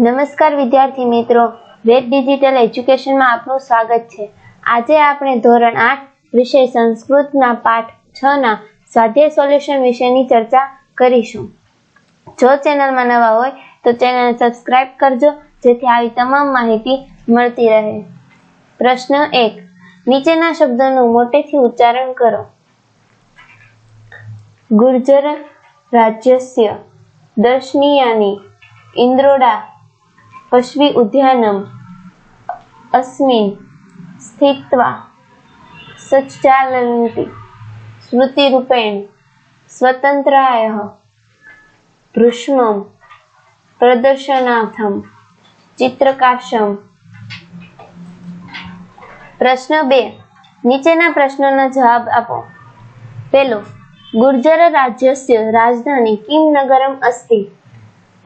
નમસ્કાર વિદ્યાર્થી મિત્રો. વેદ ડિજિટલ એજ્યુકેશનમાં આપનું સ્વાગત છે. આજે આપણે ધોરણ આઠ વિષય સંસ્કૃતના પાઠ છ ના સ્વાધ્યાય સોલ્યુશન વિશેની ચર્ચા કરીશું. જો ચેનલમાં નવા હોય, તો ચેનલ સબસ્ક્રાઇબ કરજો, જેથી આવી તમામ માહિતી મળતી રહે. પ્રશ્ન એક. નીચેના શબ્દોનું મોટેથી ઉચ્ચારણ કરો. ગુર્જર રાજ્યસ્ય દર્શનીયાની ઇન્દ્રોડા પશ્વી ઉદ્યાનમ અસ્મિન સ્થિત્વા સચ્ચાલન્તિ સ્મૃતિરૂપેણ સ્વતંત્રાય ભૃષ્મમ પ્રદર્શનાર્થમ ચિત્રકાશમ. પ્રશ્ન બે. નીચેના પ્રશ્નોના જવાબ આપો. પેલો ગુર્જર રાજ્યસ્ય રાજધાની કિમ નગરમ અસ્તિ.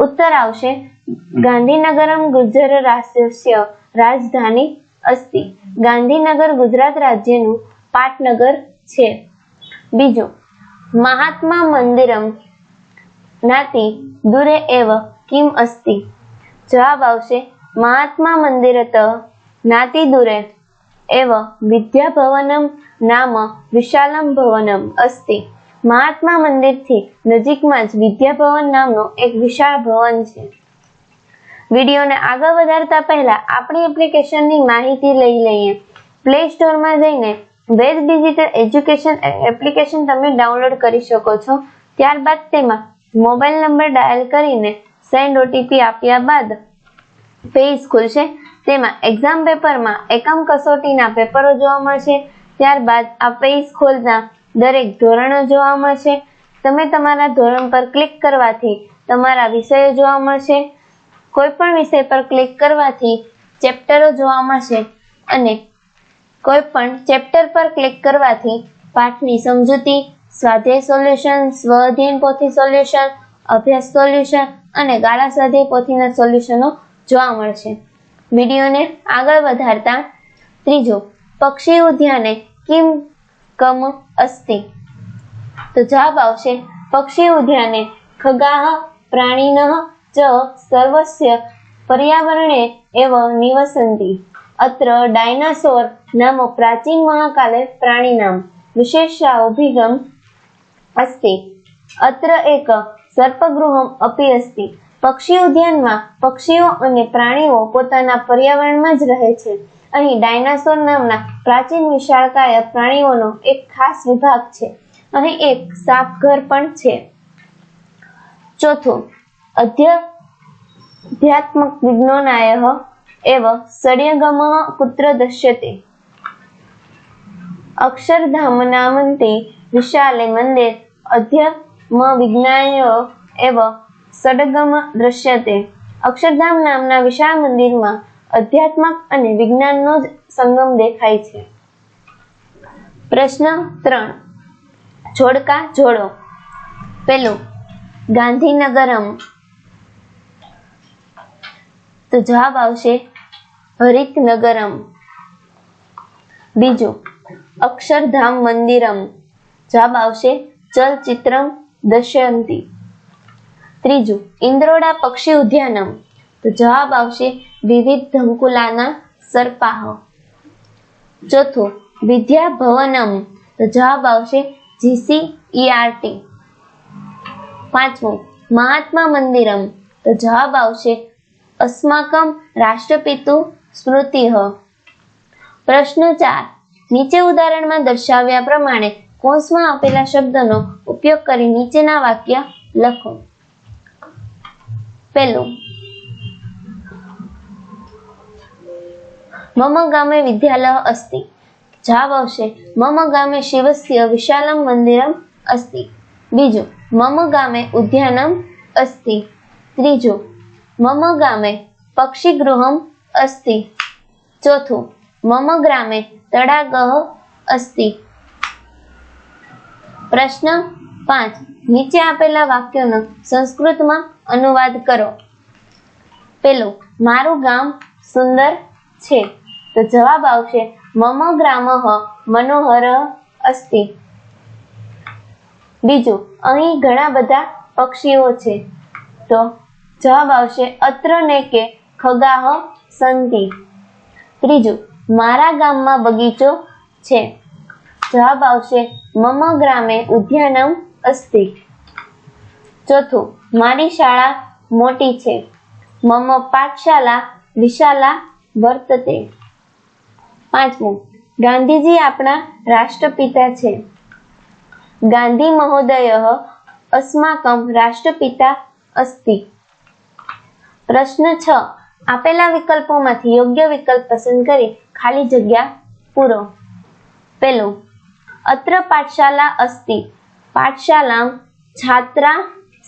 ઉત્તર આવશે ગાંધીનગરમ ગુજર રાષ્ટ્રીય રાજધાની અસ્તિ. ગાંધીનગર ગુજરાત રાજ્યનું પાટનગર છે. બીજું, મહાત્મા મંદિરમ નાતિ દૂરે એવ કિમ અસ્તિ? જવાબ આવશે, મહાત્મા મંદિરત નાતિ દૂરે એવ વિદ્યાભવનમ નામ વિશાલમ ભવનમ અસ્તિ. મહાત્મા મંદિરથી નજીકમાં જ વિદ્યાભવન નામનું એક વિશાળ ભવન છે. વિડીયોને આગળ વધારતા પહેલા આપણી એપ્લિકેશનની માહિતી લઈ લઈએ. પ્લે સ્ટોરમાં જઈને વેદ ડિજિટલ એજ્યુકેશન એપ્લિકેશન તમે ડાઉનલોડ કરી શકો છો. ત્યારબાદ તેમાં મોબાઈલ નંબર ડાયલ કરીને સેન્ડ ઓટીપી આપ્યા બાદ પેજ ખુલશે તેમાં એક્ઝામ પેપરમાં એકમ કસોટીના પેપરો જોવા મળશે. ત્યારબાદ આ પેજ ખોલતા દરેક ધોરણો જોવા મળશે. તમે તમારા ધોરણ પર ક્લિક કરવાથી તમારા વિષયો જોવા મળશે. કોઈ પણ વિષય પર ક્લિક કરવાથી ચેપ્ટરો જોવા મળશે અને કોઈ પણ ચેપ્ટર પર ક્લિક કરવાથી પાઠની સમજૂતી, સ્વાધ્યાય સોલ્યુશન સ્વઅધ્યયન પોથી સોલ્યુશન અભ્યાસ સોલ્યુશન અને ગાળા સ્વાધ્યાય પોથીના સોલ્યુશનો જોવા મળશે. વિડીયોને આગળ વધારતા ત્રીજો, પક્ષી ઉદ્યાને કિમ કમ અસ્તિ? તો જવાબ આવશે, પક્ષી ઉદ્યાને ખગાહ પ્રાણીનઃ સર્વસ્ય પર્યાવરણે એવ નિવસંતિ. અત્ર ડાયનાસોર નામ પ્રાચીન મહાકાલે પ્રાણીનામ. વિશેષાભિગમ અસ્તિ. અત્ર એક સર્પગૃહમ અપી અસ્તિ. પક્ષી ઉદ્યાનમાં પક્ષીઓ અને પ્રાણીઓ પોતાના પર્યાવરણમાં જ રહે છે. અહીં ડાયનાસોર નામના પ્રાચીન વિશાળકાય પ્રાણીઓનો એક ખાસ વિભાગ છે. અહીં એક સાપ ઘર પણ છે. ચોથું અધ્યાત્મક વિજ્ઞાનાય એવ સડ્યગમ કુત્ર દશ્યતે અક્ષરધામ નામંતે વિશાલે મંદિર અધ્યાત્મ વિજ્ઞાય એવ સડગમ દ્રશ્યતે અક્ષરધામ નામના વિશાળ મંદિરમાં અધ્યાત્મક અને વિજ્ઞાનનો જ સંગમ દેખાય છે પ્રશ્ન ત્રણ જોડકા જોડો પેલું ગાંધીનગરમ તો જવાબ આવશે હરિતનગરમ. બીજું, અક્ષરધામ મંદિરમ. જવાબ આવશે ચલચિત્રમ દશયંતી. ત્રીજું, ઇન્દ્રોડા પક્ષી ઉદ્યાનમ. તો જવાબ આવશે વિવિધ ધંકુલાના સર્પાહ. ચોથું વિદ્યા ભવનમ તો જવાબ આવશે જીસી ઈઆરટી પાંચમું, મહાત્મા મંદિરમ. તો જવાબ આવશે અસ્માકમ રાષ્ટ્રપિતુ સ્મૃતિહ પ્રશ્ન ચાર નીચે ઉદાહરણમાં દર્શાવ્યા પ્રમાણે કોષમાં આપેલા શબ્દનો ઉપયોગ કરી નીચેના વાક્ય લખો। પેલું। મમ ગામે વિદ્યાલય અસ્તિ। જવાબ આવશે, મમ ગામે શિવસ્ય વિશાલમ મંદિરમ અસ્તિ। બીજું, મમ ગામે ઉદ્યાનમ અસ્તિ। ત્રીજું મમ ગામે પક્ષીગૃહમ અસ્તિ ચોથું મમ ગ્રામે તળાગ અસ્તિ પ્રશ્ન પાંચ નીચે આપેલા વાક્યોનો સંસ્કૃતમાં અનુવાદ કરો પેલું મારું ગામ સુંદર છે તો જવાબ આવશે મમ ગ્રામ મનોહર અસ્તિ બીજું અહીં ઘણા બધા પક્ષીઓ છે તો જવાબ આવશે અત્ર ને કે ખગાહ સંતિ ત્રીજું, મારા ગામમાં બગીચો છે. જવાબ આવશે, મમ ગ્રામે ઉદ્યાનમ અસ્તિ. ચોથું, મારી શાળા મોટી છે. મમ પાઠશાલા વિશાલા વર્તતે. પાંચમું, ગાંધીજી આપણા રાષ્ટ્રપિતા છે. ગાંધી મહોદય અસ્માકમ રાષ્ટ્રપિતા અસ્તિ. પ્રશ્ન છ. આપેલા વિકલ્પોમાંથી યોગ્ય વિકલ્પ પસંદ કરી ખાલી જગ્યા પૂરો. પેલું અત્ર પાઠશાલા અસ્તિ. પાઠશાલા છાત્રા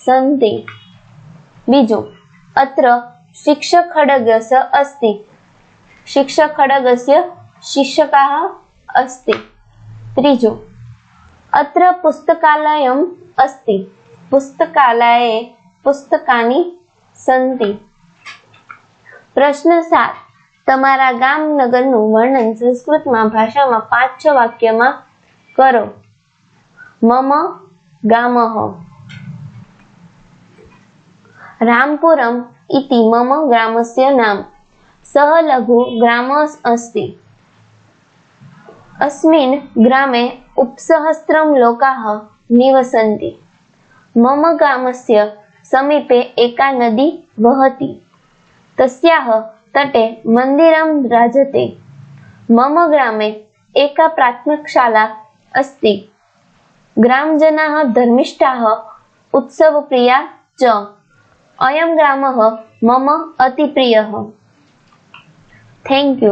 સંતિ. બીજું, અત્ર શિક્ષક ખડગસ્ય અસ્તિ. શિક્ષક ખડગસ્ય શિક્ષકાહ અસ્તિ. ત્રીજું, અત્ર પુસ્તકાલયમ અસ્તિ. પુસ્તકાલયે પુસ્તકાની સંતિ. પ્રશ્ન સાત. તમારા ગામ નગરનું વર્ણન સંસ્કૃતમાં ભાષામાં પાંચ છ વાક્યમાં કરો. મમ, ગામહ. રામપુરમ ઇતિ મમ ગ્રામસ્ય નામ. સહ લઘુ ગ્રામ અસ્તિ. અસ્મિન ગ્રામે ઉપસહસ્ત્રમ લોકાહ નિવસંતિ. મમ ગામસ્ય સમીપે એકા નદી વહતી. तस्याः तटे मन्दिरं राजते मम ग्रामे एका प्राथमिकशाला अस्ति ग्रामजनाः धर्मिष्ठाः उत्सवप्रिया च अयं ग्रामः मम अतिप्रियः थेङ्क् यू